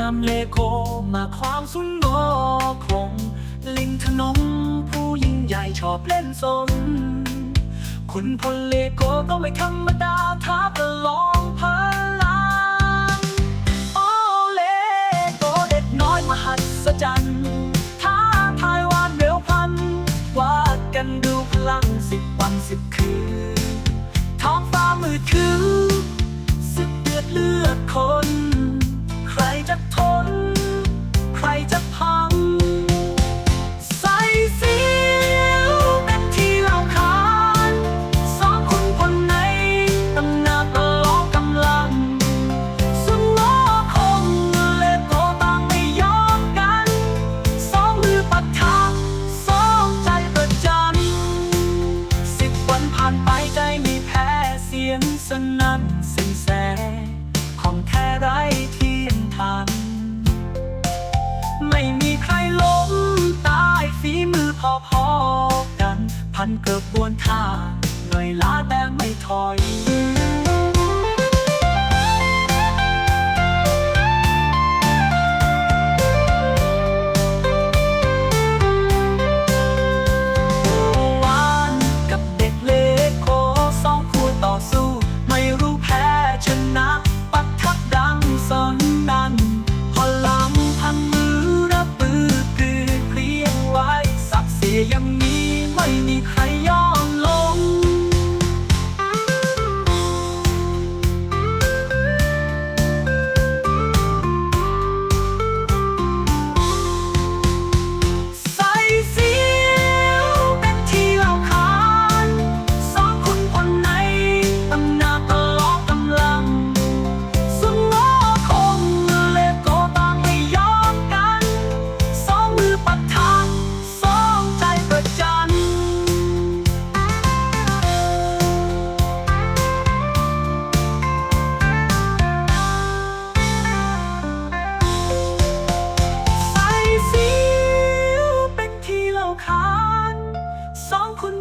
นำเลโกมาความสุนงอคง ลิงถนงผู้ยิ่งใหญ่ชอบเล่นสน คุณพลเลโกก็ไม่ธรรมดาท้าประลองพลัง โอเลโกเด็กน้อยมหัศจรรย์ท้าทายวานเร็วพันวาดกันดูพลังสิบวันสิบคืน กระบวนท่าหน่วยล้าแต่ไม่ถอย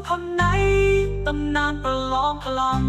คนไหนตำนานประลองพลัง